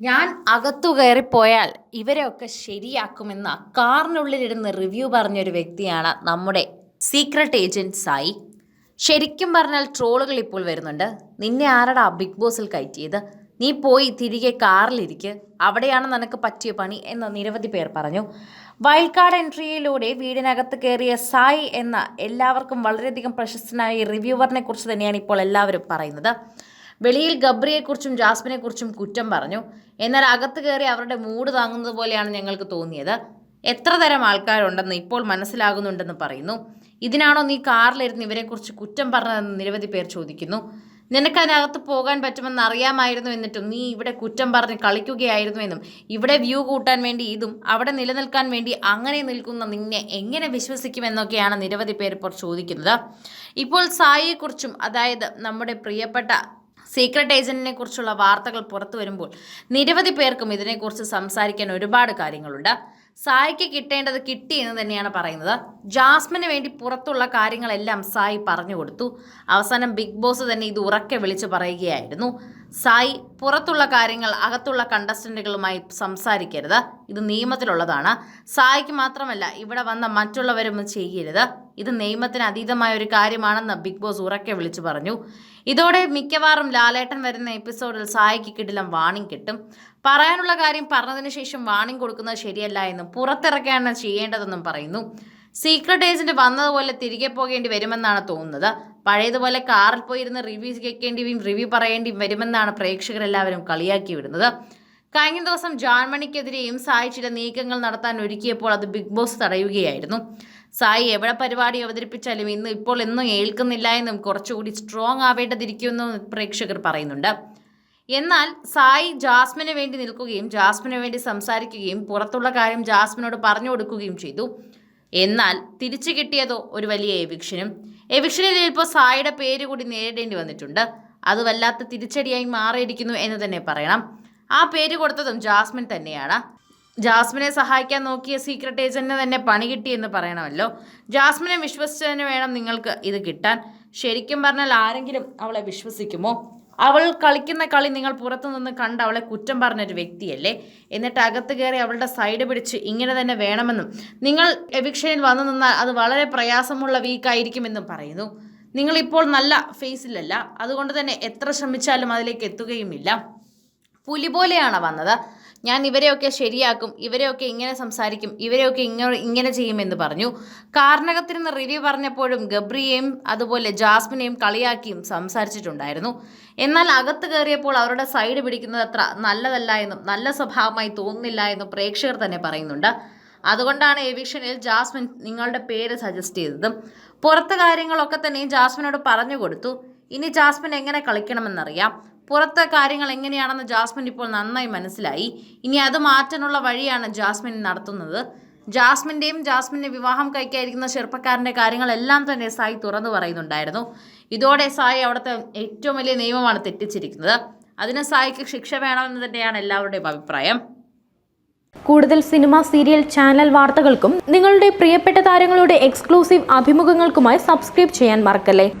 ഞാൻ അകത്തു കയറിപ്പോയാൽ ഇവരെയൊക്കെ ശരിയാക്കുമെന്ന കാറിനുള്ളിലിരുന്ന് റിവ്യൂ പറഞ്ഞൊരു വ്യക്തിയാണ് നമ്മുടെ സീക്രട്ട് ഏജന്റ് സായി. ശരിക്കും പറഞ്ഞാൽ ട്രോളുകൾ ഇപ്പോൾ വരുന്നുണ്ട്. നിന്നെ ആരടാ ബിഗ് ബോസിൽ കയറ്റിയത്? നീ പോയി തിരികെ കാറിലിരിക്കുക അവിടെയാണ് നിനക്ക് പറ്റിയ പണി എന്ന് നിരവധി പേർ പറഞ്ഞു. വൈൽഡ് കാർഡ് എൻട്രിയിലൂടെ വീടിനകത്ത് കയറിയ സായി എന്ന എല്ലാവർക്കും വളരെയധികം പ്രശസ്തനായ റിവ്യൂവറിനെ കുറിച്ച് തന്നെയാണ് ഇപ്പോൾ എല്ലാവരും പറയുന്നത്. വെളിയിൽ ഗബ്രിയെക്കുറിച്ചും ജാസ്മിനെക്കുറിച്ചും കുറ്റം പറഞ്ഞു. എന്നാൽ അകത്ത് കയറി അവരുടെ മൂട് താങ്ങുന്നത് പോലെയാണ് ഞങ്ങൾക്ക് തോന്നിയത്. എത്ര തരം ആൾക്കാരുണ്ടെന്ന് ഇപ്പോൾ മനസ്സിലാകുന്നുണ്ടെന്ന് പറയുന്നു. ഇതിനാണോ നീ കാറിലിരുന്ന് ഇവരെക്കുറിച്ച് കുറ്റം പറഞ്ഞതെന്ന് നിരവധി പേർ ചോദിക്കുന്നു. നിനക്ക് അതിനകത്ത് പോകാൻ പറ്റുമെന്ന് അറിയാമായിരുന്നു എന്നിട്ടും നീ ഇവിടെ കുറ്റം പറഞ്ഞ് കളിക്കുകയായിരുന്നു എന്നും ഇവിടെ വ്യൂ കൂട്ടാൻ വേണ്ടി ഇതും അവിടെ നിലനിൽക്കാൻ വേണ്ടി അങ്ങനെ നിൽക്കുന്ന നിന്നെ എങ്ങനെ വിശ്വസിക്കുമെന്നൊക്കെയാണ് നിരവധി പേർ ഇപ്പോൾ ചോദിക്കുന്നത്. ഇപ്പോൾ സായിയെക്കുറിച്ചും അതായത് നമ്മുടെ പ്രിയപ്പെട്ട സീക്രട്ട് ഏജന്റിനെ കുറിച്ചുള്ള വാർത്തകൾ പുറത്തു വരുമ്പോൾ നിരവധി പേർക്കും ഇതിനെക്കുറിച്ച് സംസാരിക്കാൻ ഒരുപാട് കാര്യങ്ങളുണ്ട്. സായിക്ക് കിട്ടേണ്ടത് കിട്ടി എന്ന് തന്നെയാണ് പറയുന്നത്. ജാസ്മിന് വേണ്ടി പുറത്തുള്ള കാര്യങ്ങളെല്ലാം സായി പറഞ്ഞു കൊടുത്തു. അവസാനം ബിഗ് ബോസ് തന്നെ ഇത് ഉറക്കെ വിളിച്ചു പറയുകയായിരുന്നു. സായി പുറത്തുള്ള കാര്യങ്ങൾ അകത്തുള്ള കണ്ടസ്റ്റന്റുകളുമായി സംസാരിക്കരുത്. ഇത് നിയമത്തിലുള്ളതാണ്. സായിക്ക് മാത്രമല്ല ഇവിടെ വന്ന മറ്റുള്ളവരും ചെയ്യരുത്. ഇത് നിയമത്തിന് അതീതമായ ഒരു കാര്യമാണെന്ന് ബിഗ് ബോസ് ഉറക്കെ വിളിച്ചു പറഞ്ഞു. ഇതോടെ മിക്കവാറും ലാലേട്ടൻ വരുന്ന എപ്പിസോഡിൽ സായിക്ക് കിടിലം വാണിംഗ് കിട്ടും. പറയാനുള്ള കാര്യം പറഞ്ഞതിന് ശേഷം വാണിംഗ് കൊടുക്കുന്നത് ശരിയല്ല എന്നും പുറത്തിറക്കാണ് ചെയ്യേണ്ടതെന്നും പറയുന്നു. സീക്രട്ട് ഏജന്റ് വന്നതുപോലെ തിരികെ പോകേണ്ടി വരുമെന്നാണ് തോന്നുന്നത്. പഴയതുപോലെ കാറിൽ പോയിരുന്ന് റിവ്യൂസ് കേൾക്കേണ്ടിയും റിവ്യൂ പറയേണ്ടിയും വരുമെന്നാണ് പ്രേക്ഷകരെല്ലാവരും കളിയാക്കി വിടുന്നത്. കഴിഞ്ഞ ദിവസം ജാൻമണിക്കെതിരെയും സായി ചില നീക്കങ്ങൾ നടത്താൻ ഒരുക്കിയപ്പോൾ അത് ബിഗ് ബോസ് തടയുകയായിരുന്നു. സായി എവിടെ പരിപാടി അവതരിപ്പിച്ചാലും ഇന്ന് ഇപ്പോൾ എന്നും ഏൽക്കുന്നില്ല എന്നും കുറച്ചുകൂടി സ്ട്രോങ് ആവേണ്ടതിരിക്കുമെന്നും പ്രേക്ഷകർ പറയുന്നുണ്ട്. എന്നാൽ സായി ജാസ്മിന് വേണ്ടി നിൽക്കുകയും ജാസ്മിന് വേണ്ടി സംസാരിക്കുകയും പുറത്തുള്ള കാര്യം ജാസ്മിനോട് പറഞ്ഞു കൊടുക്കുകയും ചെയ്തു. എന്നാൽ തിരിച്ചു കിട്ടിയതോ ഒരു വലിയ എവിക്ഷനും. എവിക്ഷനിൽ ഇപ്പോൾ സായിയുടെ പേര് കൂടി നേരിടേണ്ടി വന്നിട്ടുണ്ട്. അത് വല്ലാത്ത തിരിച്ചടിയായി മാറിയിരിക്കുന്നു എന്ന് തന്നെ പറയണം. ആ പേര് കൊടുത്തതും ജാസ്മിൻ തന്നെയാണ്. ജാസ്മിനെ സഹായിക്കാൻ നോക്കിയ സീക്രട്ട് ഏജന്റിന് തന്നെ പണി കിട്ടി എന്ന് പറയണമല്ലോ. ജാസ്മിനെ വിശ്വസിച്ചതിന് വേണം നിങ്ങൾക്ക് ഇത് കിട്ടാൻ. ശരിക്കും പറഞ്ഞാൽ ആരെങ്കിലും അവളെ വിശ്വസിക്കുമോ? അവൾ കളിക്കുന്ന കളി നിങ്ങൾ പുറത്തുനിന്ന് കണ്ട് അവളെ കുറ്റം പറഞ്ഞൊരു വ്യക്തിയല്ലേ? എന്നിട്ട് അകത്ത് കയറി അവളുടെ സൈഡ് പിടിച്ച് ഇങ്ങനെ തന്നെ വേണമെന്നും നിങ്ങൾ എവിക്ഷനിൽ വന്നു നിന്നാൽ അത് വളരെ പ്രയാസമുള്ള വീക്കായിരിക്കുമെന്നും പറയുന്നു. നിങ്ങളിപ്പോൾ നല്ല ഫേസിലല്ല അതുകൊണ്ട് തന്നെ എത്ര ശ്രമിച്ചാലും അതിലേക്ക് എത്തുകയുമില്ല. പുലി പോലെയാണ് വന്നത്. ഞാൻ ഇവരെയൊക്കെ ശരിയാക്കും ഇവരെയൊക്കെ ഇങ്ങനെ സംസാരിക്കും ഇവരെയൊക്കെ ഇങ്ങനെ ഇങ്ങനെ ചെയ്യുമെന്ന് പറഞ്ഞു. കാരണകത്തിരുന്ന് റിവ്യൂ പറഞ്ഞപ്പോഴും ഗബ്രിയെയും അതുപോലെ ജാസ്മിനെയും കളിയാക്കിയും സംസാരിച്ചിട്ടുണ്ടായിരുന്നു. എന്നാൽ അകത്ത് കയറിയപ്പോൾ അവരുടെ സൈഡ് പിടിക്കുന്നത് അത്ര നല്ലതല്ല എന്നും നല്ല സ്വഭാവമായി തോന്നുന്നില്ല എന്നും പ്രേക്ഷകർ തന്നെ പറയുന്നുണ്ട്. അതുകൊണ്ടാണ് എവിക്ഷനിൽ ജാസ്മിൻ നിങ്ങളുടെ പേര് സജസ്റ്റ് ചെയ്തത്. പുറത്ത് കാര്യങ്ങളൊക്കെ തന്നെ ജാസ്മിനോട് പറഞ്ഞു കൊടുത്തു. ഇനി ജാസ്മിൻ എങ്ങനെ കളിക്കണമെന്നറിയാം. പുറത്തെ കാര്യങ്ങൾ എങ്ങനെയാണെന്ന് ജാസ്മിൻ ഇപ്പോൾ നന്നായി മനസ്സിലായി. ഇനി അത് മാറ്റാനുള്ള വഴിയാണ് ജാസ്മിൻ നടത്തുന്നത്. ജാസ്മിന്റെയും ജാസ്മിന്റെ വിവാഹം കഴിക്കാതിരിക്കുന്ന ചെറുപ്പക്കാരന്റെ കാര്യങ്ങളെല്ലാം തന്നെ സായി തുറന്നു പറയുന്നുണ്ടായിരുന്നു. ഇതോടെ സായി അവിടുത്തെ ഏറ്റവും വലിയ നിയമമാണ് തെറ്റിച്ചിരിക്കുന്നത്. അതിന് സായിക്ക് ശിക്ഷ വേണമെന്ന് തന്നെയാണ് എല്ലാവരുടെയും അഭിപ്രായം. കൂടുതൽ സിനിമ സീരിയൽ ചാനൽ വാർത്തകൾക്കും നിങ്ങളുടെ പ്രിയപ്പെട്ട താരങ്ങളുടെ എക്സ്ക്ലൂസീവ് അഭിമുഖങ്ങൾക്കുമായി സബ്സ്ക്രൈബ് ചെയ്യാൻ മറക്കല്ലേ?